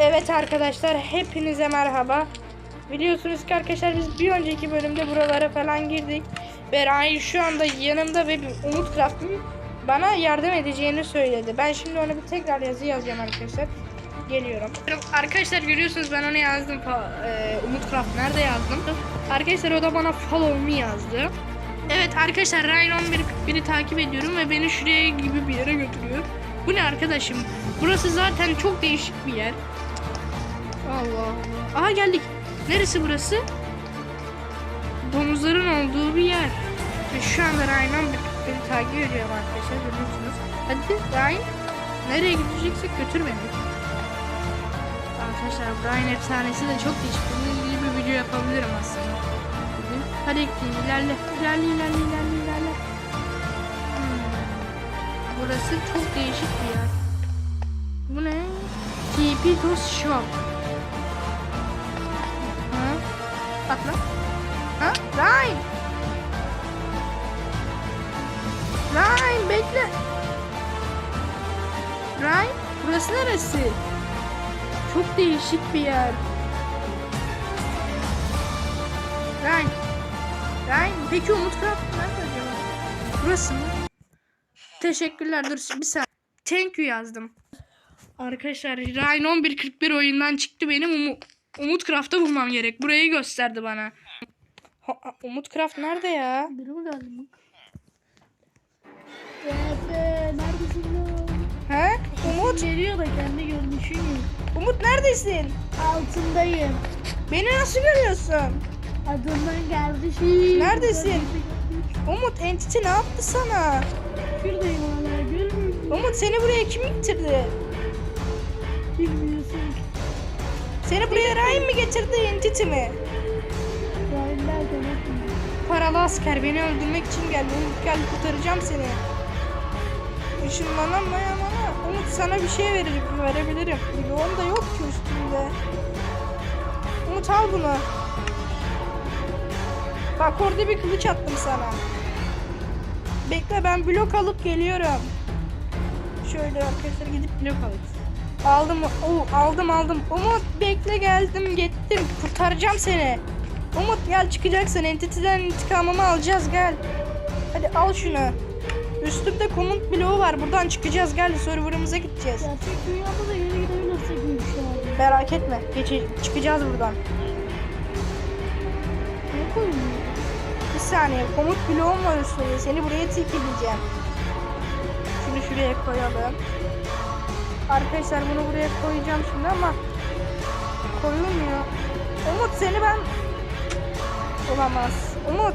Evet arkadaşlar hepinize merhaba. Biliyorsunuz ki arkadaşlar biz bir önceki bölümde buralara falan girdik. Ve Ryan şu anda yanımda ve bir Umut Craft'ın bana yardım edeceğini söyledi. Ben şimdi ona bir tekrar yazı yazacağım arkadaşlar. Geliyorum. Arkadaşlar görüyorsunuz ben ona yazdım. e, Umut Craft nerede yazdım? Arkadaşlar o da bana follow me yazdı. Evet arkadaşlar Ryan 11 beni takip ediyorum ve beni şuraya gibi bir yere götürüyor. Bu ne arkadaşım? Burası zaten çok değişik bir yer. Allah Allah. Aha geldik. Neresi burası? Domuzların olduğu bir yer. Ve şu anda 11 beni takip ediyor arkadaşlar görüyorsunuz. Hadi Ryan. Nereye gideceksek götür beni. Arkadaşlar Brian efsanesi de çok değişik. Bununla ilgili bir video yapabilirim aslında. Bugün. Ekleyeyim ilerle. İlerle ilerle ilerle ilerle. Hmm. Burası çok değişik bir yer. Bu ne? TP Toast Shop. Atla. Ha? Ryan! Ryan bekle. Ryan burası neresi? Çok değişik bir yer. Ryan. Ryan peki Umut Craft nerede acaba? Burası mı? Teşekkürler dur bir saniye. Thank you yazdım. Arkadaşlar Ryan 1141 oyundan çıktı benim Umu- Umut Craft'ı bulmam gerek. Burayı gösterdi bana. Ha- Umut Craft nerede ya? Biri mi geldi mi? Neredesin? He? Umut? Geliyor da kendi görünüşün. Umut neredesin? Altındayım. Beni nasıl görüyorsun? Adından geldi şey. Neredesin? Umut Entity ne yaptı sana? Şuradayım hala görmüyor musun? Umut seni buraya kim getirdi? Bilmiyorsun. Seni buraya Ryan mı getirdi Entity mi? Paralı asker beni öldürmek için geldi. Umut gel kurtaracağım seni. Işınlanama yana. Umut sana bir şey veririm, verebilirim. Bloğum da yok ki üstünde. Umut al bunu. Bak orada bir kılıç attım sana. Bekle ben blok alıp geliyorum. Şöyle arkadaşlar gidip blok alayım. Aldım, Oo, aldım aldım. Umut bekle geldim gittim. Kurtaracağım seni. Umut gel çıkacaksın. Entity'den intikamımı alacağız gel. Hadi al şunu. Üstümde komut bloğu var. Buradan çıkacağız. Gel serverımıza gideceğiz. Gerçek dünyada da yeni gidebilirsek şey abi. Merak etme. Geçe çıkacağız buradan. Ne koyuyor? Bir saniye. Komut bloğum var üstünde. Seni buraya tilkileyeceğim. Şunu şuraya koyalım. Arkadaşlar bunu buraya koyacağım şimdi ama koyulmuyor. Umut seni ben olamaz. Umut.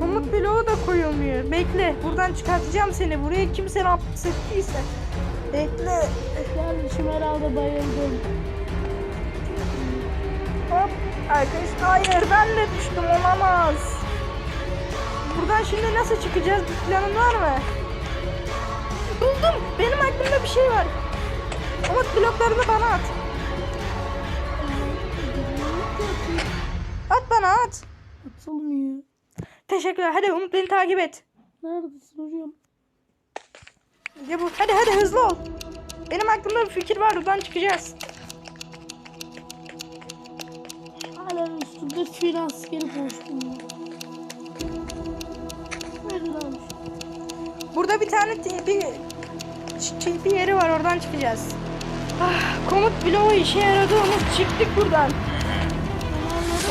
Komut bloğu da koyulmuyor. Bekle. Buradan çıkartacağım seni. Buraya kimse ne yaptıysa. Bekle. Gelmişim herhalde bayıldım. Hop. Arkadaş hayır ben de düştüm olamaz. Buradan şimdi nasıl çıkacağız? Bir planın var mı? Buldum. Benim aklımda bir şey var. Umut bloklarını bana at. At bana at. Atılmıyor. Teşekkürler. Hadi Umut beni takip et. Neredesin hocam? Ya bu. Hadi hadi hızlı ol. Benim aklımda bir fikir var. Buradan çıkacağız. Hala üstümde fil askeri koştum. Burada bir tane TP, TP yeri var. Oradan çıkacağız. Ah, komut bloğu işe yaradı. Umut çıktık buradan.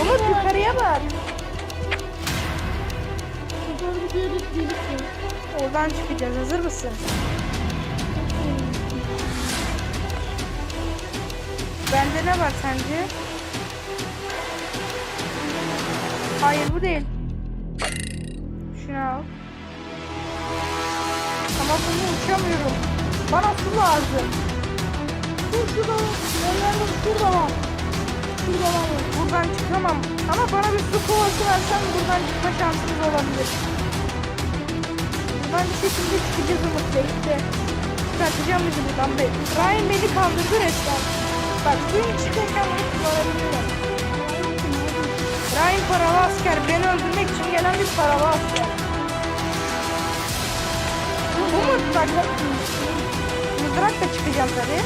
Umut yukarıya bak. Bir. Oradan çıkacağız. Hazır mısın? Bende ne var sence? Hayır bu değil. Şunu al. Bunu uçamıyorum. Bana su lazım. Dur şurada var. Yerlerde şurada var. Şurada var. Buradan çıkamam. Ama bana bir su kovası versen buradan çıkma şansımız olabilir. Buradan bir şekilde çıkacağız Umut bekle. Çıkartacağım bizi buradan be. Ryan beni kandırdı resmen. Bak suyun içindeyken bunu kullanabiliyorum. Ryan paralı asker. Beni öldürmek için gelen bir paralı asker. Umut bak. Mızrakla çıkacağım tabii.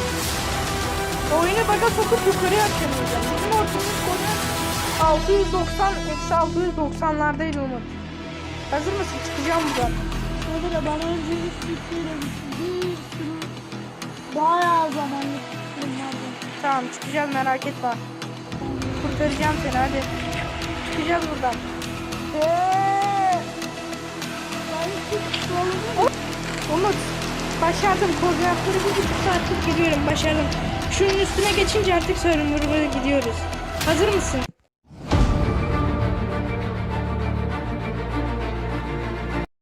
Oyunu baga sokup yukarıya atlamayacağım. Bizim ortamız konuyor. 690, eksi 690'lardaydı Umut. Hazır mısın? Çıkacağım buradan. Şöyle de bana önce bir sürü bir sürü bayağı bunlardan. Tamam çıkacağız merak etme. Kurtaracağım seni hadi. Çıkacağız buradan. Eee. Ben hiç Umut başardım. Koordinatları bir buçuk saattir gidiyorum. Başardım. Şunun üstüne geçince artık Survivor'a gidiyoruz. Hazır mısın?